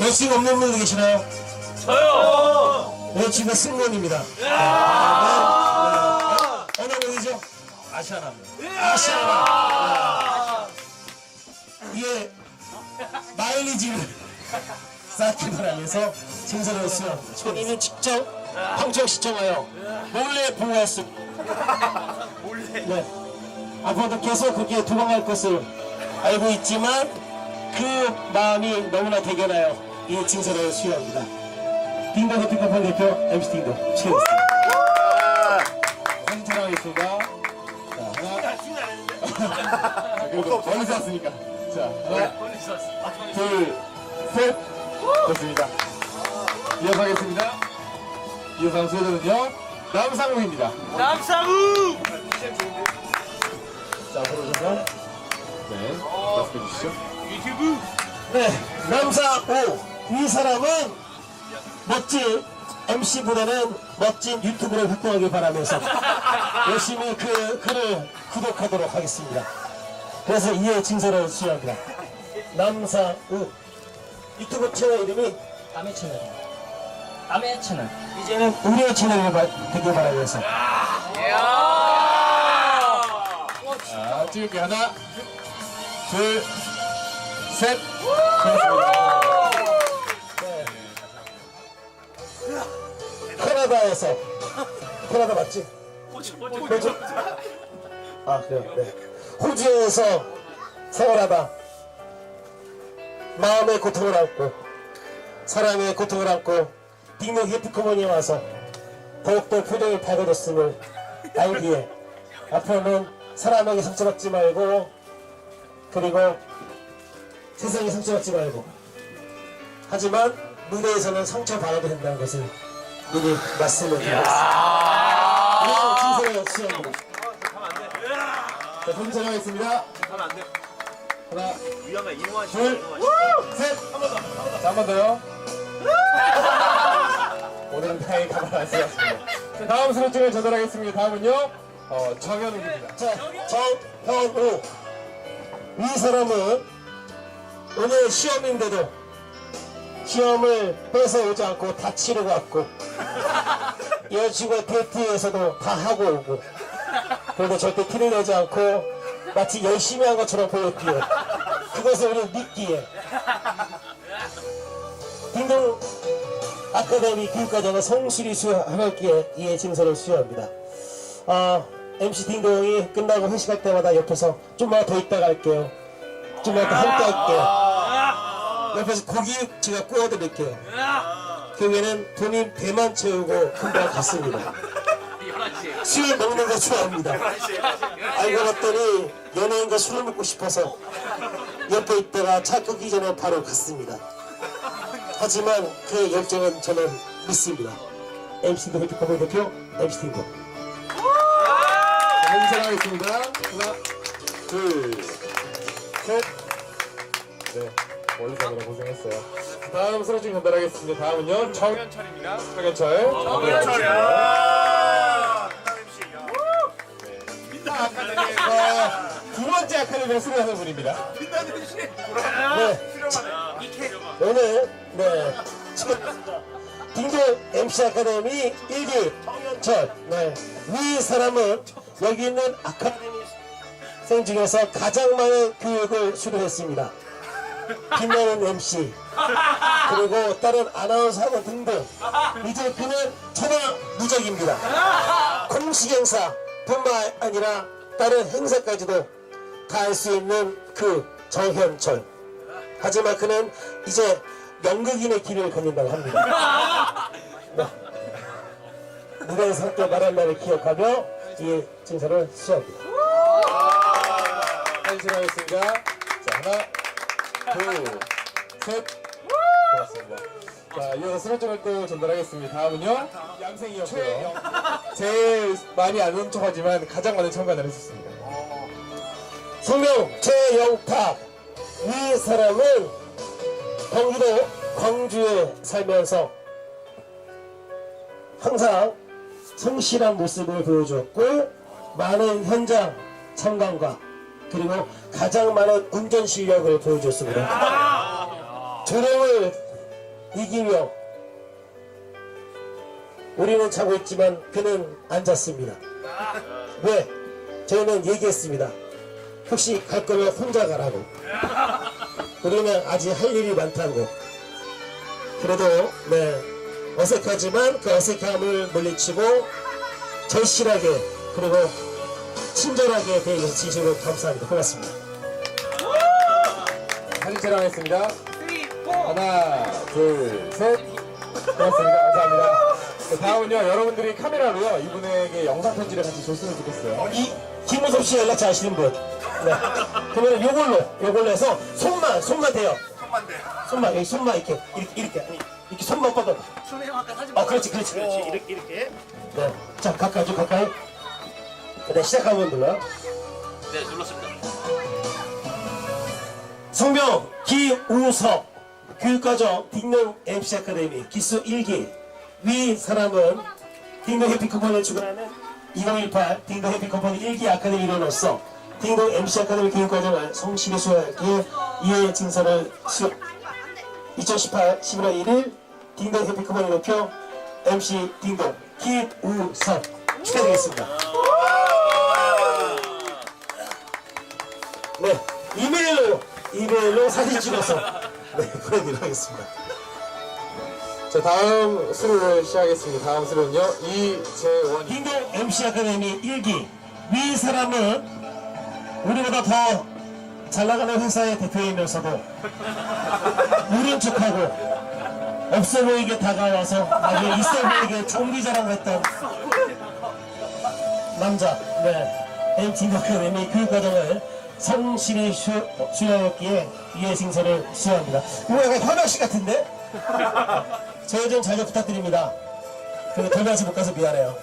여친 없는 분 계시나요? 저요! 네, 여친과 승무원입니다. 예. 아, 네. 어느 분이죠? 예. 아시아나. 아시아나. 이게 마일리지를 쌓기 바라면서 진설했어요. 본인은 직접 방청 시청하여 몰래 보호했습니다. 몰래. 네. 앞으로도 계속 그렇게 도망갈 것을 알고 있지만 그 마음이 너무나 대견해요. 1층 사랑을 수여합니다. 띵동 해피커플 대표 MC 띵동 수여했습니다. 사진 촬영하겠습니다. 자, 하나. 그래도 멀리서 왔으니까. 자, 하나, 둘, 셋. 좋습니다. 이어서 하겠습니다. 이어서 수여자는요, 남상우입니다. 남상우! 자, 앞으로 오셔서. 네, 말씀해 주시죠. 유튜브! 네, 남상우! 이 사람은 멋진 MC보다는 멋진 유튜브를 확보하길 바라면서 열심히 그 글을 구독하도록 하겠습니다. 그래서 이에 진설을 수여합니다. 남사우. 유튜브 채널 이름이 남의 채널이요. 남의 채널. 이제는 우리의 채널이 바- 되길 바라면서. 자, 찍을게. 하나, 둘, 셋. 고맙습니다. 캐나다에서 캐나다 맞지? 호주. 아 그래요. 네. 호주에서 생활하다 마음의 고통을 안고 사랑의 고통을 안고 빅nog 히프커머니에 와서 더욱더 표정이 밝아졌음을 알기에 앞으로는 사람에게 상처받지 말고 그리고 세상에 상처받지 말고 하지만 무대에서는 상처받아도 된다는 것을 드리겠습니다. 이런 진설의 수영입니다. 자, 안 돼. 하나, 위험해. 이용한 둘, 셋! 자, 한번 더요. 오늘은 다행히 가만 안 쓰였습니다. 자, 다음 수료증을 전달하겠습니다. 다음은요, 어, 정현욱입니다. 자, 정현욱. 이 사람은 오늘 시험인데도 시험을 뺏어오지 않고 다 치르고 왔고, 여자친구와 데이트에서도 다 하고 오고, 그래도 절대 티를 내지 않고 마치 열심히 한 것처럼 보였기에, 그것을 우리는 믿기에, 딩동 아카데미 교육과정은 성실히 수행하기에 이에 증서를 수여합니다. 아, MC 딩동이 끝나고 회식할 때마다 옆에서 좀만 더 있다 갈게요. 좀만 더 함께 할게요. 옆에서 고기 제가 구워드릴게요. 결국에는 본인 배만 채우고 금방 갔습니다. 술 먹는 거 좋아합니다. 알고 봤더니 연예인과 술을 먹고 싶어서 옆에 있다가 차 끄기 전에 바로 갔습니다. 하지만 그 열정은 저는 믿습니다. MC도 해피커버 대표 MC 팀도. 행사하겠습니다. 하나, 둘, 셋. 네, 멀리서 고생했어요. 다음 수료증 전달하겠습니다. 다음은요 정현철입니다. 정현철. 정현철이야. 아카데미에서 두 번째 아카데미에 수료하는 분입니다. 네. 오늘 네 지금 딩동 MC 아카데미 1기 정현철 네. 이 사람은 여기 있는 아카데미 생 중에서 가장 많은 교육을 수료했습니다. 빛나는 MC 그리고 다른 아나운서 학원 등등 이제 그는 천하 무적입니다. 공식 행사 뿐만 아니라 다른 행사까지도 다 할 수 있는 그 정현철 하지만 그는 이제 연극인의 길을 걷는다고 합니다. 네. 무대에서 함께 말한 날을 기억하며 이 진사를 수여합니다. 한신하겠습니다. 자, 하나, 둘, 셋. 고맙습니다. 자, 이어서 수료증을 또 전달하겠습니다. 다음은요, 양생이었고요. 제일 많이 안온 척하지만 가장 많은 참관을 했었습니다. 성명 최영탁. 이 사람은 경기도 광주에 살면서 항상 성실한 모습을 보여주었고 많은 현장 참관과 그리고 가장 많은 운전 실력을 보여줬습니다. 조롱을 이기명 우리는 자고 있지만 그는 안 잤습니다. 왜? 저희는 얘기했습니다. 혹시 갈 거면 혼자 가라고. 우리는 아직 할 일이 많다고. 그래도 네 어색하지만 그 어색함을 물리치고 절실하게 그리고 친절하게 대해주셔서 진심으로 감사합니다. 고맙습니다. 사진 촬영하겠습니다. 하나, 둘, 셋. 고맙습니다. 감사합니다. 자, 다음은요, 여러분들이 카메라로요, 이분에게 영상 편지를 같이 줬으면 좋겠어요. 이 김우섭 씨 연락처 아시는 분. 네. 그러면 요걸로 요걸로 해서 손만 손만 대요. 손만 대. 손만 여기 손만 이렇게 이렇게 이렇게 아니 이렇게 손만 뻗어. 어 그렇지 그렇지 그렇지 이렇게 이렇게. 네. 자 가까이 좀 가까이. 네 시작하면 눌러요. 네 눌렀습니다. 성명 김우섭 교육과정 딩동 MC 아카데미 기수 1기 위 사람은 딩동 해피컴퍼니를 주관하는 2018 딩동 해피컴퍼니 1기 아카데미로로서 딩동 MC 아카데미 교육과정을 성실히 수행하기에 이해 증서를 수2018 11월 1일 딩동 해피컴퍼니 대표 MC 딩동 김우섭 축하드리겠습니다. 네, 이메일로 이메일로 사진 찍어서 네, 보내드리도록 하겠습니다. 자, 다음 수료를 시작하겠습니다. 다음 수료는요, 이재원. 딩동 MC 아카데미 1기 위 사람은 우리보다 더 잘나가는 회사의 대표이면서도 모른 척하고 없어 보이게 다가와서 나중에 있어 보이게 종기 자랑을 했던 남자 네 딩동 아카데미 교육과정을 성실히 수, 수여했기에 이해 승서를 수여합니다. 이거 약간 현아씨 같은데? 저희 좀잘좀 부탁드립니다. 근데 돌면서 못 가서 미안해요.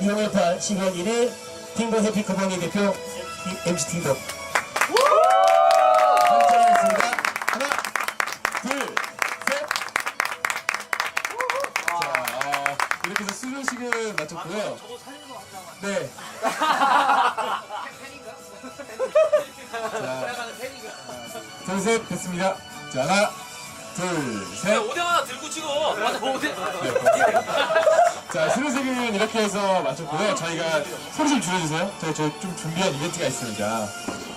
2018 10월 1일 팅고 해피 커버니 대표 MC 팅고 감사하겠습니다. 하나 둘 셋. 자, 어, 이렇게 해서 수료식은 마쳤고요. 네. 자, 둘, 셋, 됐습니다. 자, 하나, 둘, 셋. 오뎅 하나 들고 찍어. 맞아 오뎅. 자, 수료식은 이렇게 해서 마쳤고요. 저희가 소리 좀 줄여주세요. 저희 저 좀 준비한 이벤트가 있습니다.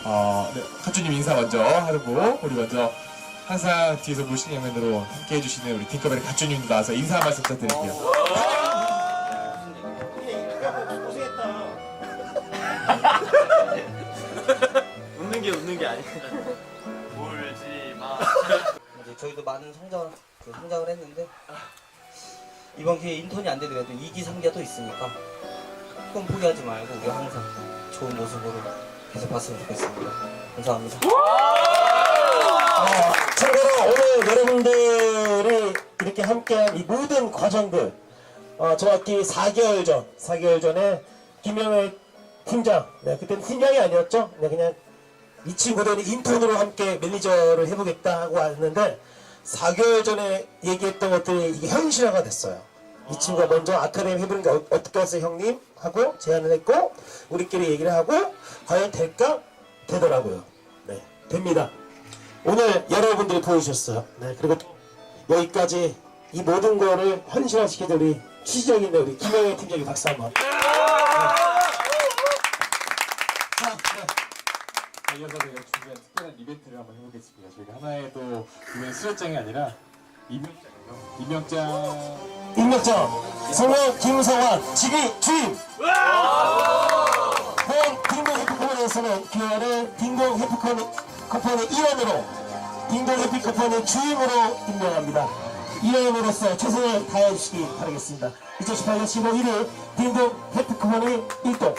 어, 네, 카주님 인사 먼저 하고, 우리 먼저 항상 뒤에서 무신양면으로 함께 해주시는 우리 딩커벨의 가주님도 나와서 인사 한 말씀 부탁드릴게요. 웃는 게 아니야. 울지 마. 이제 저희도 많은 성장, 그 성장을 했는데 이번 기회에 인턴이 안 되더라도 2기, 3기가 또 있으니까 조금 포기하지 말고 우리 항상 좋은 모습으로 계속 봤으면 좋겠습니다. 감사합니다. 어, 참고로 오늘 여러분들이 이렇게 함께한 이 모든 과정들 어, 정확히 4개월 전 4개월 전에 김영애 팀장 네, 그때는 팀장이 아니었죠 네, 그냥 이 친구들이 인턴으로 함께 매니저를 해보겠다 하고 왔는데 4개월 전에 얘기했던 것들이 이게 현실화가 됐어요. 이 친구가 먼저 아카데미 해보는 게 어- 어떻게 하세요 형님? 하고 제안을 했고 우리끼리 얘기를 하고 과연 될까? 되더라고요. 네, 됩니다. 오늘 여러분들이 보여주셨어요. 네, 그리고 여기까지 이 모든 거를 현실화시키던 우리 취지적인 우리 김영애 팀장님 박수 한번. 네. 자, 네. 자, 이어서 저희가 준비한 특별한 이벤트를 한번 해보겠습니다. 저희가 하나의 또 이번에 수료장이 아니라 임명장이요. 임명장. 임명장 성명 김성환 직위 주임 본 딩동 해피커먼에서는 기원을 딩동 해피커먼의 일원으로 딩동 해피커먼의 주임으로 임명합니다 일원으로서 최선을 다해 주시기 바라겠습니다 2018년 15일 1일 딩동 해피커먼의 일동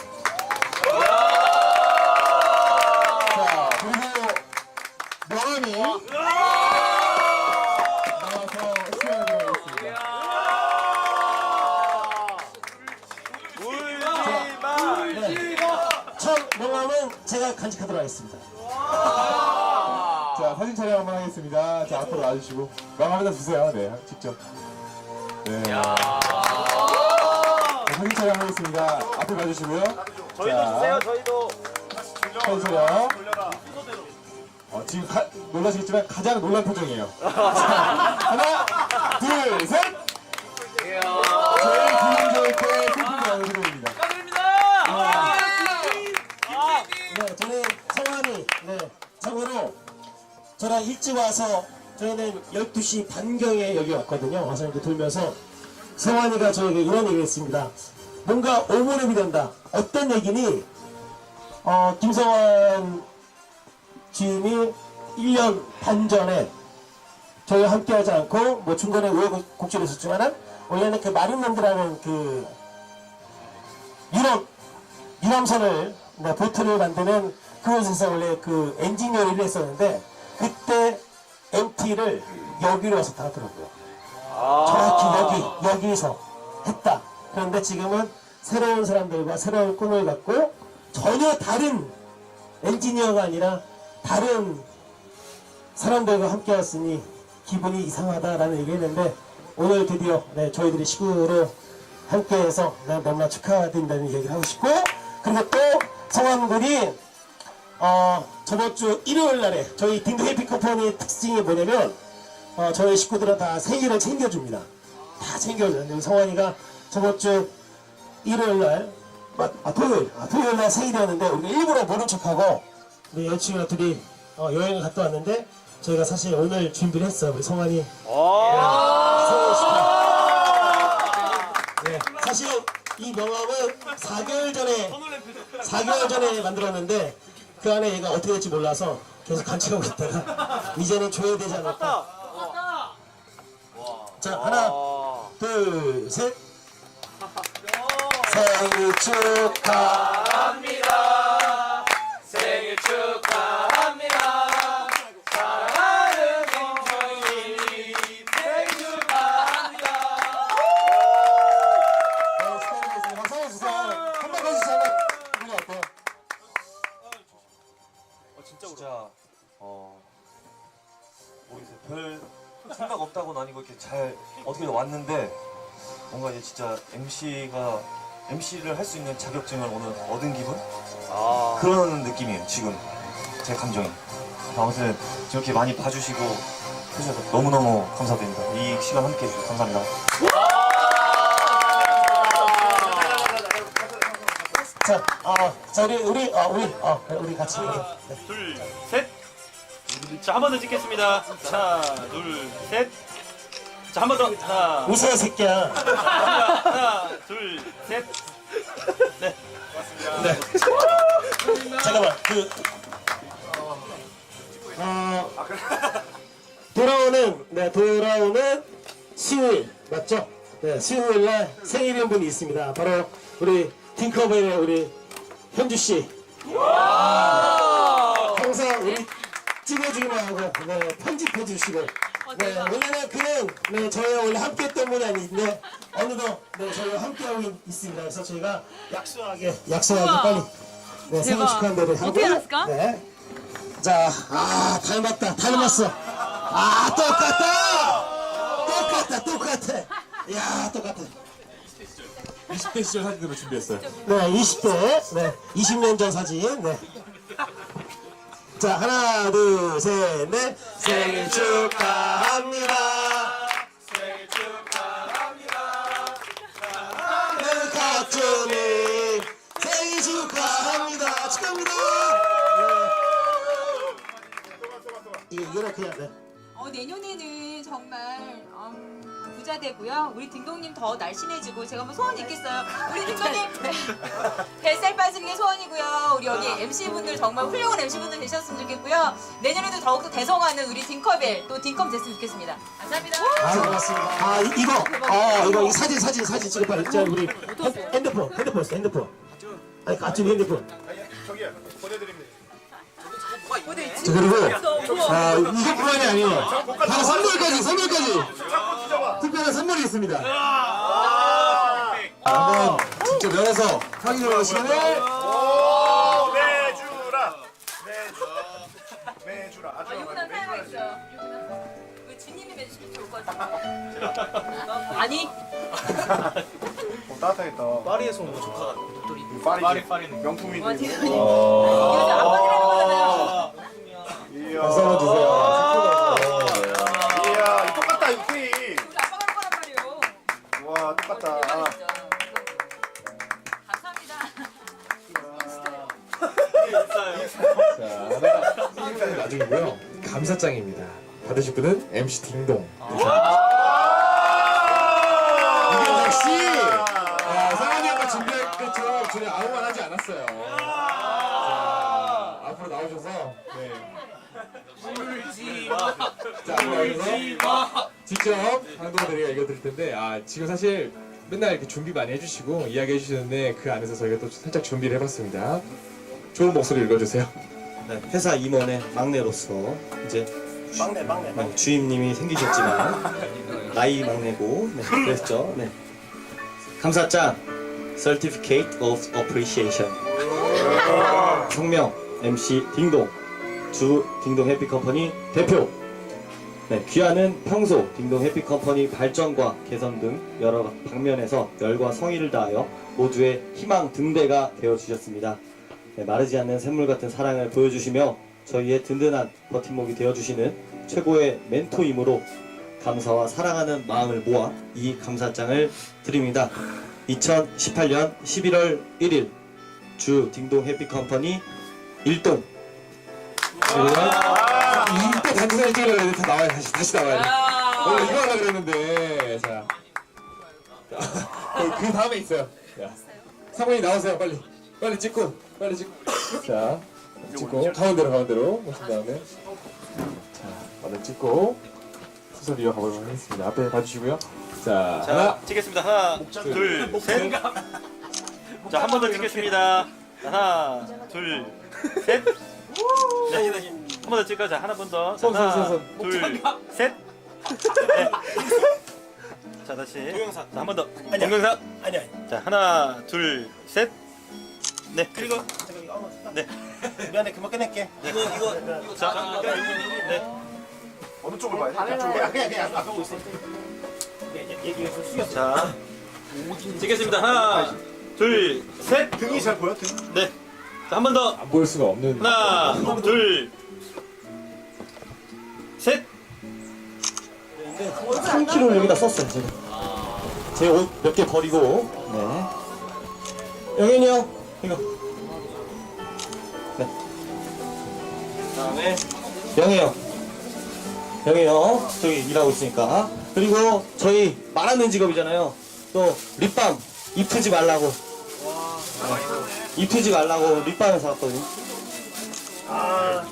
간직하도록 하겠습니다 자, 사진 촬영 한번 하겠습니다. 자, 앞으로 와주시고. 명함에다 주세요. 네, 직접. 네. 자, 사진 촬영 하겠습니다. 앞에 봐주시고요. 저희도 주세요. 저희도. 사진 촬영. 어, 지금 가, 놀라시겠지만 가장 놀란 표정이에요. 자, 하나, 둘, 셋. 저희 김민조의 때 캠핑장 흐름입니다. 네, 저는 성환이, 네, 참고로 저랑 일찍 와서 저희는 12시 반경에 여기 왔거든요. 와서 이렇게 돌면서 성환이가 저에게 이런 얘기를 했습니다. 뭔가 오버랩이 된다. 어떤 얘기니? 어, 김성환 주임이 1년 반 전에 저희와 함께 하지 않고 뭐 중간에 우여곡절이 있었지만은 원래는 그 마린랜드라는 그 유럽 유람선을 네, 보트를 만드는 그곳에서 원래 그 엔지니어 일을 했었는데 그때 MT를 여기로 와서 타더라고요. 정확히 여기 여기서 했다. 그런데 지금은 새로운 사람들과 새로운 꿈을 갖고 전혀 다른 엔지니어가 아니라 다른 사람들과 함께 왔으니 기분이 이상하다라는 얘기했는데 오늘 드디어 네, 저희들이 식구로 함께해서 네, 너무나 축하드린다는 얘기를 하고 싶고 그리고 또 성함군이 어, 저번 주 일요일 날에 저희 딩도 해피 쿠폰의 특징이 뭐냐면 어, 저희 식구들은 다 생일을 챙겨줍니다. 다 챙겨줘요. 성환이가 저번 주 일요일 날, 아, 아, 토요일, 아, 토요일 날 생일이었는데 우리가 일부러 모른 척하고 우리 여자친구랑 둘이 어, 여행을 갔다 왔는데 저희가 사실 오늘 준비를 했어요. 우리 성환이 생일 축하. 네, 사실 이 명함은 4개월 전에 4개월 전에 만들었는데 그 안에 얘가 어떻게 될지 몰라서 계속 간직하고 있다가 이제는 줘야 되지 않을까. 자 하나 둘 셋. 생일 축하. 네, 진짜 어 모르겠어요 별 생각 없다고는 아니고 이렇게 잘 어떻게 왔는데 뭔가 이제 진짜 MC가 MC를 할 수 있는 자격증을 오늘 얻은 기분? 그런 느낌이에요 지금. 제 감정이. 아무튼 이렇게 많이 봐주시고 해주셔서 너무너무 감사드립니다. 이 시간 함께 해주셔서 감사합니다 자, 아, 자 우리 우리 아 우리 아 우리 같이 네. 둘, 셋. 자, 한 번 더 찍겠습니다. 하나, 둘, 셋. 자, 한 번 더. 하나, 웃어 새끼야. 하나, 둘, 셋. 네. 네. 잠깐만 그 어, 돌아오는 네 돌아오는 수요일 맞죠? 네 수요일 날 생일인 분이 있습니다. 바로 우리 딩커벨의 우리 현주 씨. 항상 우리 찍어주기만 하고 네, 편집해 주시고 네, 원래는 그냥 네, 저희와 원래 함께 했던 분이 아닌데 어느덧 네, 저희와 함께 하고 있- 있습니다. 그래서 저희가 약속하게 약속하게 빨리 네, 생일 축하한 대를 하고 어떻게 알았을까? 네. 자, 아 닮았다 닮았어 아 똑같다 똑같다 똑같아 야 똑같아 20대 시절 사진으로 준비했어요. 네, 20대, 네, 20년 전 사진, 네. 자, 하나, 둘, 셋, 넷. 생일 축하합니다. 생일 축하합니다. 사랑하는 가족님, 생일 축하합니다. 축하합니다. 네. 이게, 이거는 그냥, 네. 어, 내년에는 정말 음, 부자 되고요. 우리 딩동님 더 날씬해지고 제가 뭐 소원 있겠어요. 우리 딩동님 뱃살 빠지는 게 소원이고요. 우리 여기 MC 분들 정말 훌륭한 MC 분들 되셨으면 좋겠고요. 내년에도 더욱더 대성하는 우리 딩컵에 또 딩컵 됐으면 좋겠습니다. 감사합니다. 아, 고맙습니다. 아, 이- 이거, 아, 이거, 이 사진, 사진, 사진 찍어 빨리. 자, 우리 핸- 핸드폰, 핸드폰 핸드폰. 아니, 같은 핸드폰. 자, 그리고, 아, 이것뿐만이 아니에요. 바로 선물까지, 선물까지. 특별한 선물이 있습니다. 한번 직접 열어서 확인해 아주 유부남. 우리 주님이 매주시면 좋을 것 같아요. 아니, 어, 따뜻하겠다 파리에서 온 거 조카가. 파리 파리, 파리는. 명품이 와, 돼 대단히. 요새 아빠들이랑 거잖아요. 이야 박수 한번 주세요. 이야 똑같다 이. 우리 아빠가 한 거란 말이에요. 와 똑같다. 대박이죠. 감사합니다. 자, 하나 나중이고요. 감사장입니다. 받으실 분은 MC 딩동. 이경석 씨! 아, 상한이 아까 준비할 때처럼 전혀 아무 말 하지 않았어요. 자, 앞으로 나오셔서, 네. 자, 나오셔서 직접 방송들이가 읽어드릴 텐데, 아, 지금 사실 맨날 이렇게 준비 많이 해주시고 이야기해 주시는데 그 안에서 저희가 또 살짝 준비를 해봤습니다. 좋은 목소리 읽어주세요. 네, 회사 임원의 막내로서 이제 막내 막내 막내. 네, 주임님이 생기셨지만 나이 막내고 네, 그랬죠. 네. 감사장 Certificate of Appreciation 성명 MC 딩동 주 딩동 해피컴퍼니 대표 네, 귀하는 평소 딩동 해피컴퍼니 발전과 개선 등 여러 방면에서 열과 성의를 다하여 모두의 희망 등대가 되어주셨습니다. 네, 마르지 않는 샘물 같은 사랑을 보여주시며 저희의 든든한 버팀목이 되어주시는 최고의 멘토이므로 감사와 사랑하는 마음을 모아 이 감사장을 드립니다. 2018년 11월 1일 주 딩동 해피컴퍼니 1동 이때 단체 사진 찍으려고 했는데 다 나와야 다시 다시 나와야 돼. 원래 이거 하려 그랬는데 자. 그, 그 다음에 있어요. 자. 사모님 나오세요 빨리. 빨리 찍고 빨리 찍고. 자 찍고 가운데로 가운데로 모신 다음에 자 얼른 찍고 수술 이어 가보도록 하겠습니다. 앞에 봐주시고요. 자, 자, 하나 찍겠습니다. 하나, 둘, 셋. 자, 한 번 더 찍겠습니다. 하나, 둘, 셋. 네. 한 번 더 찍어. 자, 하나 번 더. 자, 손, 손, 하나, 손, 손. 둘, 셋. 네. 자, 다시. 동영상. 자, 한번 더. 동영상. 아니 아니. 자, 하나, 둘, 셋. 네. 그리고 네. 미안해 금방 끝낼게. 이거, 이거, 이거. 자, 네. 어느 쪽을 봐야 돼? 그냥 그냥 그냥 앞에 보고 있어. 얘기 좀 숙여. 자, 찍겠습니다. 하나, 둘, 셋. 등이 잘 보여 등? 네. 자, 한 번 더. 안 보일 수가 없는. 하나, 둘, 셋. 3kg를 여기다 썼어요 제가. 제 옷 몇 개 버리고. 네. 영현이 형 이거. 네. 다음에. 영희 형. 영희 형 저기 일하고 있으니까. 그리고 저희 말하는 직업이잖아요. 또 립밤 입히지 말라고. 네. 입히지 말라고 립밤을 사왔거든요. 아.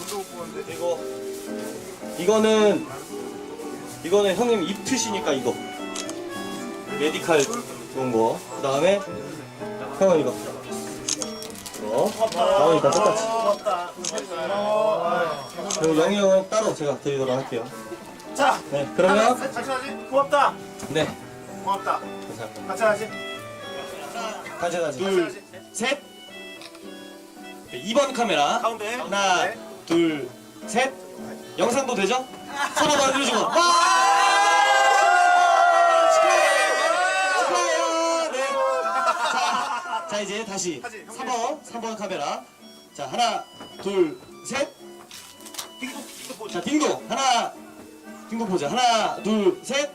그리고 이거는 이거는 형님 입 트시니까 이거 메디칼 좋은 거. 그 다음에 형은 이거. 이거. 다 똑같이. 그리고 영희 형은 따로 제가 드리도록 할게요. 자. 네, 그러면 같이 하지. 고맙다. 네, 고맙다. 감사합니다. 같이 하지. 가지. 같이 둘. 셋. 네, 2번 카메라. 가운데. 하나, 네. 둘, 셋. 영상도 되죠? 와! 축하해요. 축하해요. 네. 자, 자 이제 다시 다시, 형님. 3번, 3번 카메라. 자 하나, 둘, 셋. 딩동 딩동 보자. 자 딩동 하나, 딩동 보자. 하나, 둘, 셋.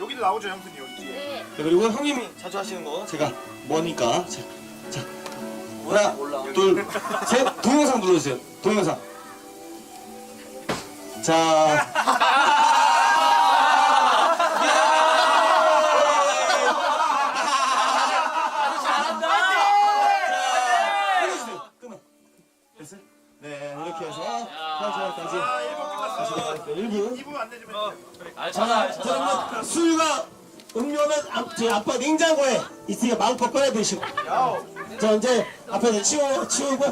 여기도 나오죠 형수님 여기 뒤에. 네, 그리고 형님이 자주 하시는 거 제가 뭐니까 자, 자 하나, 둘, 셋. 동영상 눌러주세요. 동영상. 자. 네, 이렇게 해서 한시간까지 아 1분 끝났어. 1부 2분. 안내 좀 해주세요. 자, 저는 술과 음료는 앞, 제 아빠 냉장고에 있으니까 마음껏 꺼내 드시고. 자 이제 앞에서 치우, 치우고